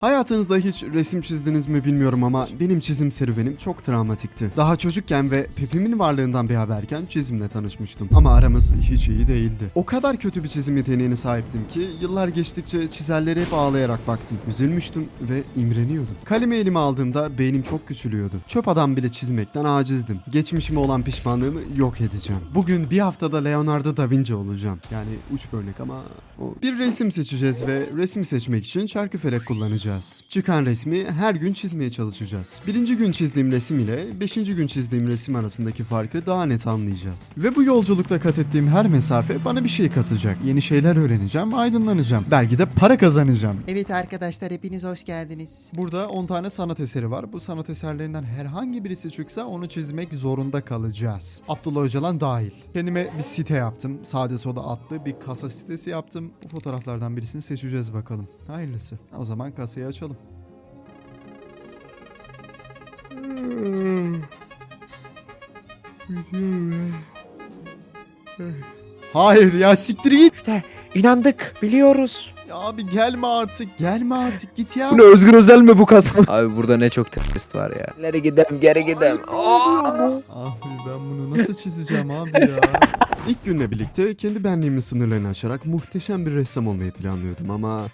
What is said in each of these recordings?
Hayatınızda hiç resim çizdiniz mi bilmiyorum ama benim çizim serüvenim çok travmatikti. Daha çocukken ve Pepim'in varlığından bir haberken çizimle tanışmıştım. Ama aramız hiç iyi değildi. O kadar kötü bir çizim yeteneğine sahiptim ki yıllar geçtikçe çizerlere hep ağlayarak baktım. Üzülmüştüm ve imreniyordum. Kalemi elime aldığımda beynim çok küçülüyordu. Çöp adam bile çizmekten acizdim. Geçmişime olan pişmanlığımı yok edeceğim. Bugün bir haftada Leonardo da Vinci olacağım. Yani uç bir örnek ama o. Bir resim seçeceğiz ve resmi seçmek için çarkıfelek kullanacağız. Çıkan resmi her gün çizmeye çalışacağız. Birinci gün çizdiğim resim ile beşinci gün çizdiğim resim arasındaki farkı daha net anlayacağız. Ve bu yolculukta kat ettiğim her mesafe bana bir şey katacak. Yeni şeyler öğreneceğim, aydınlanacağım. Belki de para kazanacağım. Evet arkadaşlar hepiniz hoş geldiniz. Burada 10 tane sanat eseri var. Bu sanat eserlerinden herhangi birisi çıksa onu çizmek zorunda kalacağız. Abdullah Öcalan dahil. Kendime bir site yaptım. Sade soda adlı bir kasa sitesi yaptım. Bu fotoğraflardan birisini seçeceğiz bakalım. Hayırlısı. O zaman kasayı açalım. Hayır ya siktir git. İşte inandık biliyoruz. Ya abi gelme artık. Gelme artık git ya. Bu ne Özgür Özel mi bu kasa? Abi burada ne çok terörist var ya. İleri gidelim geri gidelim. Ne oluyor bu? Abi ben bunu nasıl çizeceğim abi ya? İlk günle birlikte kendi benliğimin sınırlarını aşarak muhteşem bir ressam olmayı planlıyordum ama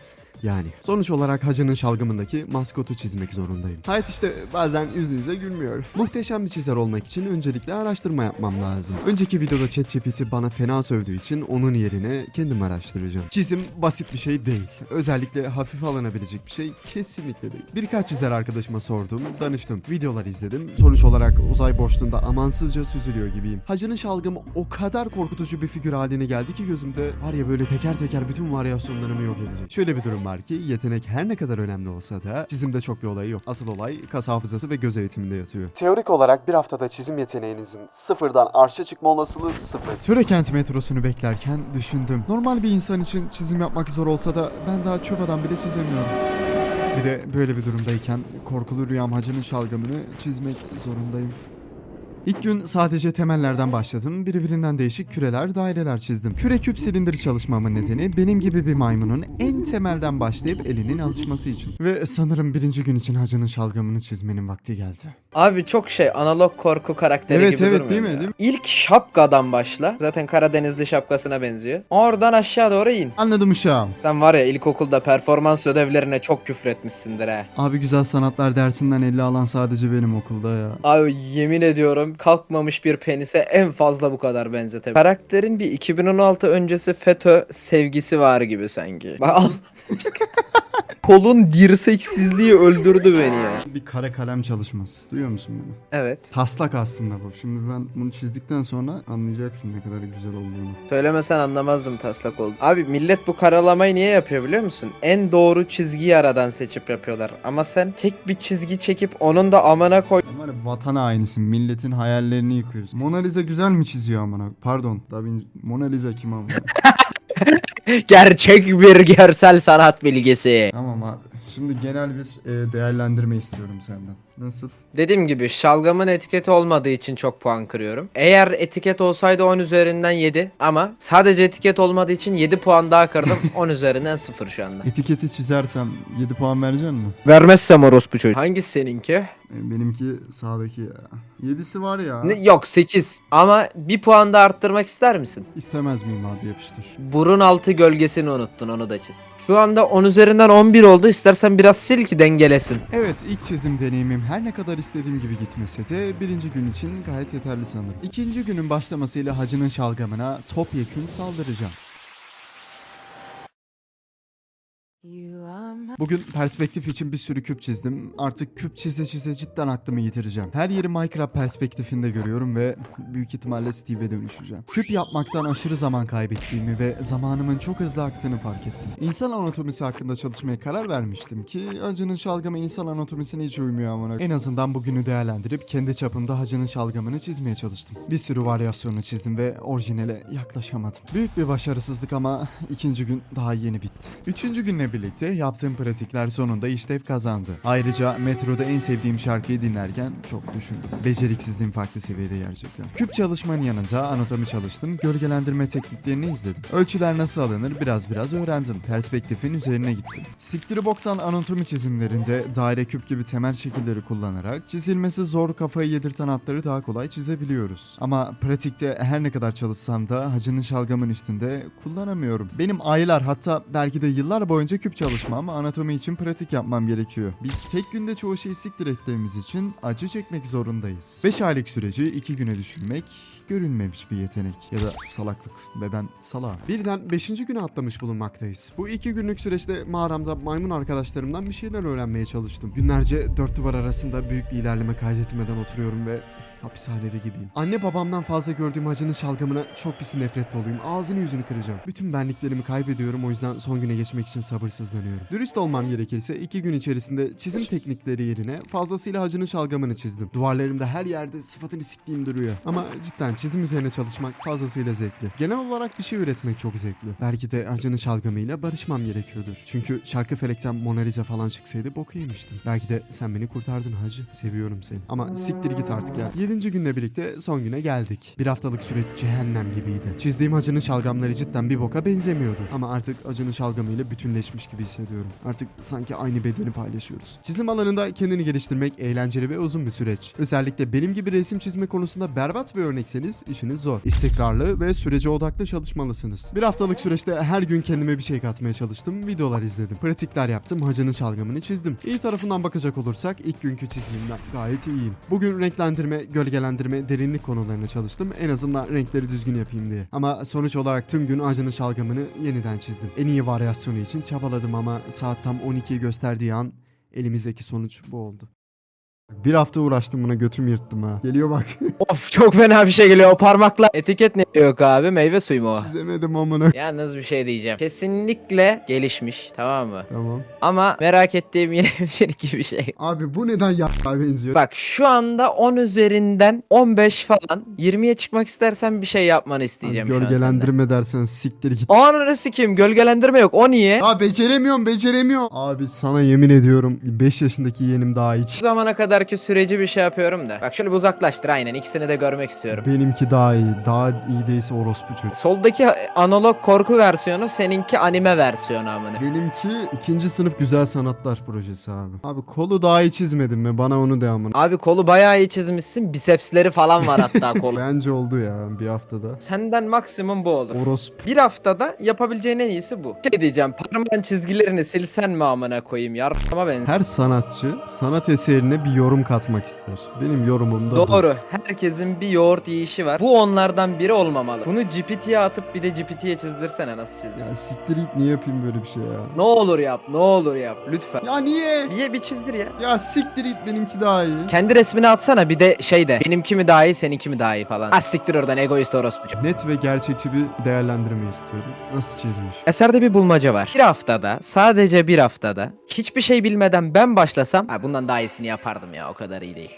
yani sonuç olarak hacının şalgamındaki maskotu çizmek zorundayım. Hayat işte bazen yüzünüze gülmüyor. Muhteşem bir çizer olmak için öncelikle araştırma yapmam lazım. Önceki videoda ChatGPT bana fena sövdüğü için onun yerine kendim araştıracağım. Çizim basit bir şey değil. Özellikle hafife alınabilecek bir şey kesinlikle değil. Birkaç çizer arkadaşıma sordum, danıştım, videolar izledim. Sonuç olarak uzay boşluğunda amansızca süzülüyor gibiyim. Hacının şalgamı o kadar korkutucu bir figür haline geldi ki gözümde var ya böyle teker teker bütün varyasyonlarımı yok edecek. Şöyle bir durum var ki yetenek her ne kadar önemli olsa da çizimde çok bir olayı yok. Asıl olay kas hafızası ve göz eğitiminde yatıyor. Teorik olarak bir haftada çizim yeteneğinizin sıfırdan arşa çıkma olasılığı sıfır. Türekent metrosunu beklerken düşündüm. Normal bir insan için çizim yapmak zor olsa da ben daha çöp adam bile çizemiyorum. Bir de böyle bir durumdayken korkulu rüyam hacının şalgamını çizmek zorundayım. İlk gün sadece temellerden başladım. Birbirinden değişik küreler, daireler çizdim. Küre küp silindir çalışmamın nedeni benim gibi bir maymunun en temelden başlayıp elinin alışması için. Ve sanırım birinci gün için hacının şalgamını çizmenin vakti geldi. Abi çok şey analog korku karakteri Evet, gibi evet, durmuyor değil mi, ya. değil mi? İlk şapkadan başla. Zaten Karadenizli şapkasına benziyor. Oradan aşağı doğru in. Anladım uşağım. Sen var ya ilkokulda performans ödevlerine çok küfür etmişsindir ha. Abi güzel sanatlar dersinden 50 alan sadece benim okulda ya. Abi yemin ediyorum kalkmamış bir penise en fazla bu kadar benzetebilirim. Karakterin bir 2016 öncesi FETÖ sevgisi var gibi sanki. Bak al. Kolun dirseksizliği öldürdü beni ya. Bir kare kalem çalışması. Duyuyor musun beni? Evet. Taslak aslında bu. Şimdi ben bunu çizdikten sonra anlayacaksın ne kadar güzel olduğunu. Söylemesen anlamazdım taslak oldu. Abi millet bu karalamayı niye yapıyor biliyor musun? En doğru çizgiyi aradan seçip yapıyorlar. Ama sen tek bir çizgi çekip onun da amana koy. Sen var ya vatan hainisin. Milletin hayallerini yıkıyorsun. Mona Lisa güzel mi çiziyor amına? Pardon. Da Vinci. Mona Lisa kim amına? Gerçek bir görsel sanat bilgisi. tamam abi. Şimdi genel bir e, değerlendirme istiyorum senden. Nasıl? Dediğim gibi şalgamın etiketi olmadığı için çok puan kırıyorum. Eğer etiket olsaydı 10 üzerinden 7 ama sadece etiket olmadığı için 7 puan daha kırdım. 10 üzerinden 0 şu anda. Etiketi çizersem 7 puan vereceksin mi? Vermezsem orospu çocuğu. Hangisi seninki? E, benimki sağdaki ya. 7'si var ya. Ne- yok 8 ama bir puan da arttırmak ister misin? İstemez miyim abi yapıştır. Burun altı gölgesini unuttun onu da çiz. Şu anda 10 üzerinden 11 oldu. İstersen biraz sil ki dengelesin. Evet ilk çizim deneyimim her ne kadar istediğim gibi gitmese de birinci gün için gayet yeterli sanırım. İkinci günün başlamasıyla hacının şalgamına topyekün saldıracağım. Bugün perspektif için bir sürü küp çizdim. Artık küp çize çize cidden aklımı yitireceğim. Her yeri Minecraft perspektifinde görüyorum ve büyük ihtimalle Steve'e dönüşeceğim. Küp yapmaktan aşırı zaman kaybettiğimi ve zamanımın çok hızlı aktığını fark ettim. İnsan anatomisi hakkında çalışmaya karar vermiştim ki acının şalgamı insan anatomisine hiç uymuyor amına. En azından bugünü değerlendirip kendi çapımda hacının şalgamını çizmeye çalıştım. Bir sürü varyasyonu çizdim ve orijinale yaklaşamadım. Büyük bir başarısızlık ama ikinci gün daha yeni bitti. Üçüncü günle birlikte yaptığım pratikler sonunda işlev kazandı. Ayrıca metroda en sevdiğim şarkıyı dinlerken çok düşündüm. Beceriksizliğim farklı seviyede gerçekten. Küp çalışmanın yanında anatomi çalıştım, gölgelendirme tekniklerini izledim. Ölçüler nasıl alınır biraz biraz öğrendim. Perspektifin üzerine gittim. Siktiri boktan anatomi çizimlerinde daire küp gibi temel şekilleri kullanarak çizilmesi zor kafayı yedirten hatları daha kolay çizebiliyoruz. Ama pratikte her ne kadar çalışsam da hacının şalgamın üstünde kullanamıyorum. Benim aylar hatta belki de yıllar boyunca küp çalışmam anatomi için pratik yapmam gerekiyor. Biz tek günde çoğu şeyi siktir ettiğimiz için acı çekmek zorundayız. 5 aylık süreci 2 güne düşürmek görünmemiş bir yetenek ya da salaklık ve ben salağım. Birden 5. güne atlamış bulunmaktayız. Bu 2 günlük süreçte mağaramda maymun arkadaşlarımdan bir şeyler öğrenmeye çalıştım. Günlerce dört duvar arasında büyük bir ilerleme kaydetmeden oturuyorum ve hapishanede gibiyim. Anne babamdan fazla gördüğüm hacının şalgamına çok pis nefret doluyum. Ağzını yüzünü kıracağım. Bütün benliklerimi kaybediyorum o yüzden son güne geçmek için sabırsızlanıyorum. Dürüst olmam gerekirse iki gün içerisinde çizim teknikleri yerine fazlasıyla hacının şalgamını çizdim. Duvarlarımda her yerde sıfatını siktiğim duruyor. Ama cidden çizim üzerine çalışmak fazlasıyla zevkli. Genel olarak bir şey üretmek çok zevkli. Belki de hacının şalgamıyla barışmam gerekiyordur. Çünkü şarkı felekten Mona Lisa falan çıksaydı boku yemiştim. Belki de sen beni kurtardın hacı. Seviyorum seni. Ama siktir git artık ya. 7. günle birlikte son güne geldik. Bir haftalık süreç cehennem gibiydi. Çizdiğim hacının şalgamları cidden bir boka benzemiyordu. Ama artık hacının şalgamıyla bütünleşmiş gibi hissediyorum. Artık sanki aynı bedeni paylaşıyoruz. Çizim alanında kendini geliştirmek eğlenceli ve uzun bir süreç. Özellikle benim gibi resim çizme konusunda berbat bir örnekseniz işiniz zor. İstikrarlı ve sürece odaklı çalışmalısınız. Bir haftalık süreçte her gün kendime bir şey katmaya çalıştım. Videolar izledim. Pratikler yaptım. Hacının şalgamını çizdim. İyi tarafından bakacak olursak ilk günkü çizimimden gayet iyiyim. Bugün renklendirme, gölgelendirme, derinlik konularına çalıştım. En azından renkleri düzgün yapayım diye. Ama sonuç olarak tüm gün hacının şalgamını yeniden çizdim. En iyi varyasyonu için çabaladım ama saat tam 12'yi gösterdiği an elimizdeki sonuç bu oldu. Bir hafta uğraştım buna götüm yırttım ha. Geliyor bak. Of çok fena bir şey geliyor o parmakla. Etiket ne yok abi meyve suyu mu o? Çizemedim amına. Yalnız bir şey diyeceğim. Kesinlikle gelişmiş tamam mı? Tamam. Ama merak ettiğim yine bir iki bir şey. Abi bu neden ya benziyor? Bak şu anda 10 üzerinden 15 falan 20'ye çıkmak istersen bir şey yapmanı isteyeceğim şu an senden. Gölgelendirme dersen siktir git. Ananı kim? Gölgelendirme yok. O niye? Aa beceremiyorum beceremiyorum. Abi sana yemin ediyorum 5 yaşındaki yeğenim daha Bu hiç. zamana kadarki süreci bir şey yapıyorum da. Bak şöyle bir uzaklaştır aynen. ikisini de görmek istiyorum. Benimki daha iyi. Daha iyi değilse orospu çocuk. Soldaki analog korku versiyonu, seninki anime versiyonu amına. Benimki ikinci sınıf güzel sanatlar projesi abi. Abi kolu daha iyi çizmedim mi? Bana onu de amına. Abi kolu bayağı iyi çizmişsin. Bisepsleri falan var hatta kolu. Bence oldu ya bir haftada. Senden maksimum bu olur. Orospu. Bir haftada yapabileceğin en iyisi bu. Şey diyeceğim parmağın çizgilerini silsen mi amına koyayım yarrama benziyor. Her sanatçı sanat eserine bir yorum katmak ister. Benim yorumum da bu. Doğru. Herkesin bir yoğurt yiyişi var. Bu onlardan biri olmamalı. Bunu GPT'ye atıp bir de GPT'ye çizdirsene nasıl çizdin. Ya siktir git niye yapayım böyle bir şey ya? Ne olur yap, ne olur yap lütfen. Ya niye? Bir, bir çizdir ya. Ya siktir git benimki daha iyi. Kendi resmini atsana bir de şey de. Benimki mi daha iyi, seninki mi daha iyi falan. Az siktir oradan egoist orospucu. Net ve gerçekçi bir değerlendirme istiyorum. Nasıl çizmiş? Eserde bir bulmaca var. Bir haftada, sadece bir haftada hiçbir şey bilmeden ben başlasam ha, bundan daha iyisini yapardım ya o kadar iyi değil.